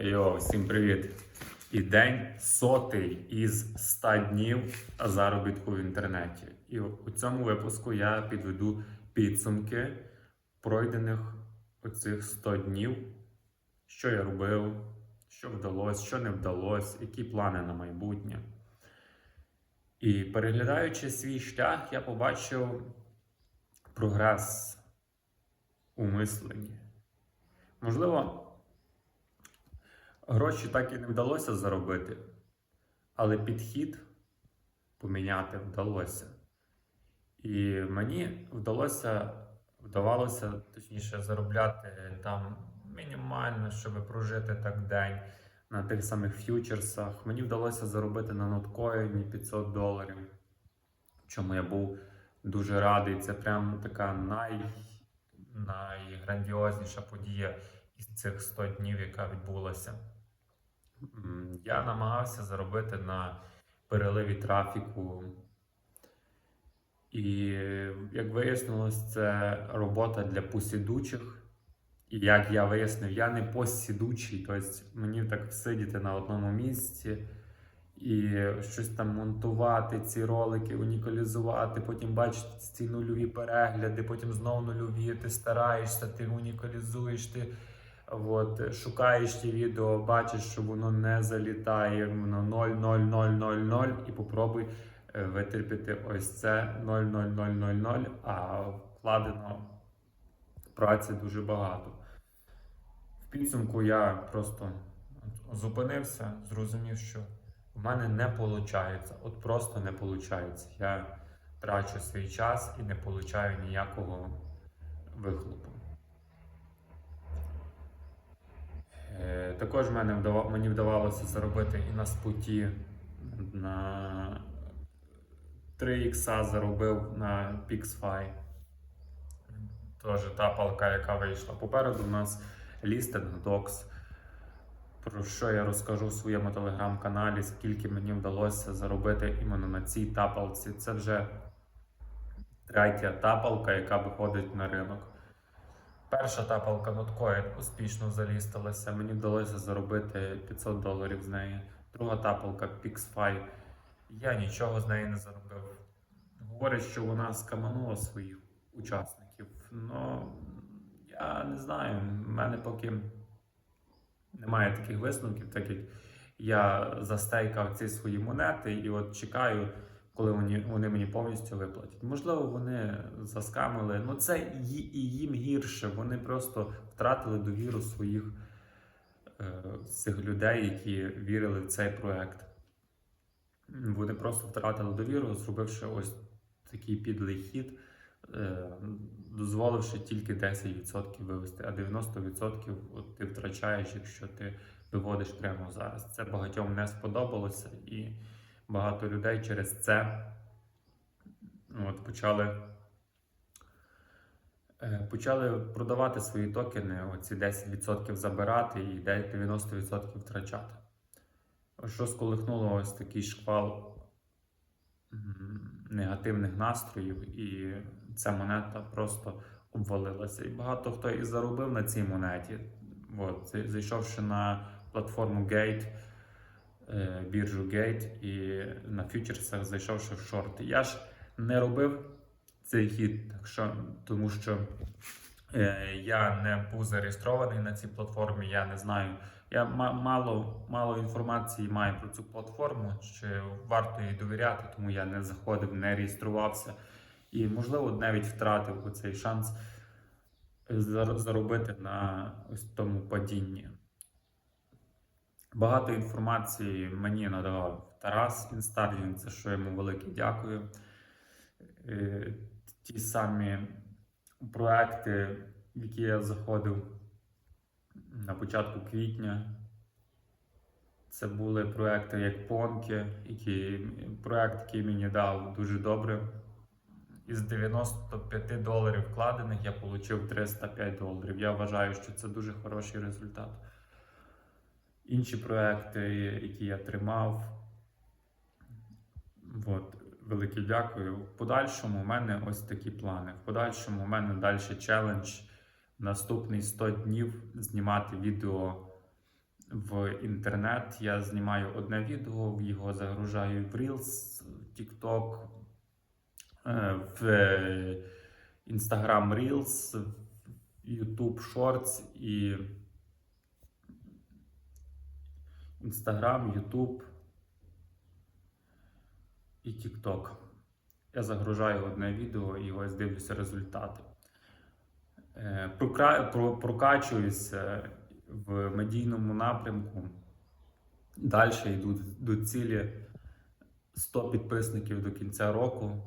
Йо, всім привіт! І день сотий із 100 днів заробітку в інтернеті. І у цьому випуску я підведу підсумки пройдених оцих 100 днів, що я робив, що вдалося, що не вдалося, які плани на майбутнє. І переглядаючи свій шлях, я побачив прогрес у мисленні. Можливо, Гроші так і не вдалося заробити, але підхід поміняти вдалося. І мені вдалося, вдавалося точніше заробляти там мінімально, щоб прожити так день на тих самих ф'ючерсах. Мені вдалося заробити на ноткоїні 500 доларів, чому я був дуже радий. Це прям така най, найграндіозніша подія із цих 100 днів, яка відбулася. Я намагався заробити на переливі трафіку. І як вияснилось, це робота для посідучих. І як я вияснив, я не посідучий, тобто мені так сидіти на одному місці і щось там монтувати, ці ролики, унікалізувати, потім бачити ці нульові перегляди, потім знову нульові, ти стараєшся, ти унікалізуєш, ти От, шукаєш ті відео, бачиш, що воно не залітає, воно 0, 0, 0, 0, 0, і попробуй е, витерпіти ось це 0, 0, 0, 0, 0, а вкладено праці дуже багато. В підсумку я просто зупинився, зрозумів, що в мене не виходить, от просто не виходить. Я трачу свій час і не получаю ніякого вихлопу. Е, Також мене вдава- мені вдавалося заробити і на спуті на 3 ікса заробив на PixFi. Теж та палка, яка вийшла. Попереду у нас лістинг Docs. Про що я розкажу в своєму телеграм-каналі, скільки мені вдалося заробити іменно на цій тапалці. Це вже третя тапалка, яка виходить на ринок. Перша тапалка Notcoin успішно залістилася. Мені вдалося заробити 500 доларів з неї. Друга тапалка PixFi. Я нічого з неї не заробив. Говорять, що вона скаманула своїх учасників. Ну я не знаю. в мене поки немає таких висновків, так як я застейкав ці свої монети і от чекаю, коли вони, вони мені повністю виплатять. Можливо, вони заскамили. Ну це і їм гірше. Вони просто втратили довіру своїх е, цих людей, які вірили в цей проект. Вони просто втратили довіру, зробивши ось такий підлий хід, е, дозволивши тільки 10% вивести, а 90% от ти втрачаєш, якщо ти виводиш прямо зараз. Це багатьом не сподобалося, і багато людей через це от, почали, е, почали продавати свої токени, оці 10% забирати і 90% втрачати. Що сколихнуло ось такий шквал негативних настроїв, і ця монета просто обвалилася. І багато хто і заробив на цій монеті. От, зайшовши на платформу Gate, біржу Gate і на фьючерсах зайшовши в шорти. Я ж не робив цей хід, так що, тому що е, я не був зареєстрований на цій платформі, я не знаю. Я ма- мало, мало інформації маю про цю платформу, чи варто їй довіряти, тому я не заходив, не реєструвався. І, можливо, навіть втратив цей шанс заробити на ось тому падінні. Багато інформації мені надавав Тарас Інстарлінг, за що йому велике дякую. Е, Ті самі проекти, в які я заходив на початку квітня. Це були проекти як Понки, які, проект, який мені дав дуже добре. Із 95 доларів вкладених я отримав 305 доларів. Я вважаю, що це дуже хороший результат. Інші проекти, які я тримав, от, велике дякую. В подальшому у мене ось такі плани. В подальшому у мене далі челендж. Наступний 100 днів знімати відео в інтернет. Я знімаю одне відео, його загружаю в Reels, в TikTok, е, в Instagram Reels, в YouTube Shorts і Instagram, YouTube і TikTok. Я загружаю одне відео і ось дивлюся результати. Е, Прокачуюся в медійному напрямку. Далі йду до цілі 100 підписників до кінця року.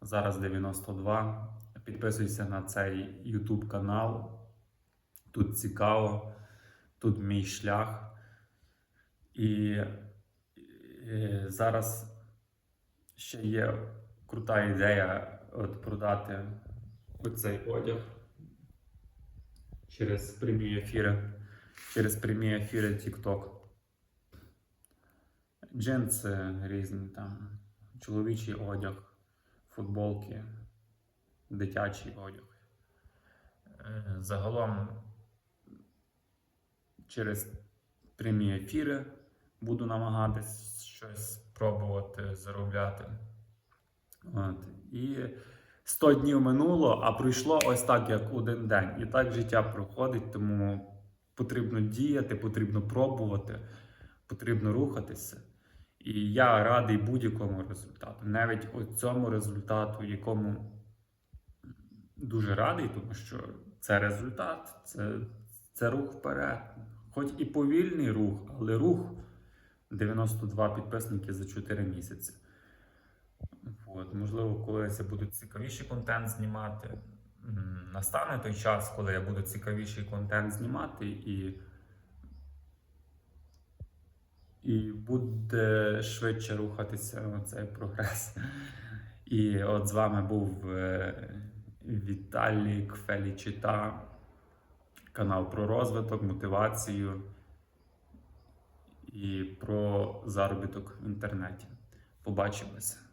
Зараз 92. Підписуйся на цей YouTube канал. Тут цікаво, тут мій шлях. І е, зараз ще є крута ідея от продати оцей одяг через прямі ефіри, через прямі ефіри TikTok. Джинси різні там, чоловічий одяг, футболки, дитячий одяг. Е, Загалом через прямі ефіри буду намагатись щось пробувати заробляти. От. І 100 днів минуло, а пройшло ось так, як один день. І так життя проходить, тому потрібно діяти, потрібно пробувати, потрібно рухатися. І я радий будь-якому результату, навіть от цьому результату, якому дуже радий, тому що це результат, це, це рух вперед. Хоч і повільний рух, але рух 92 підписники за 4 місяці. От, можливо, колись я буду цікавіший контент знімати. Настане той час, коли я буду цікавіший контент знімати, і, і буде швидше рухатися цей прогрес. І от з вами був е, Віталік Фелічита, канал про розвиток, мотивацію і про заробіток в інтернеті. Побачимося.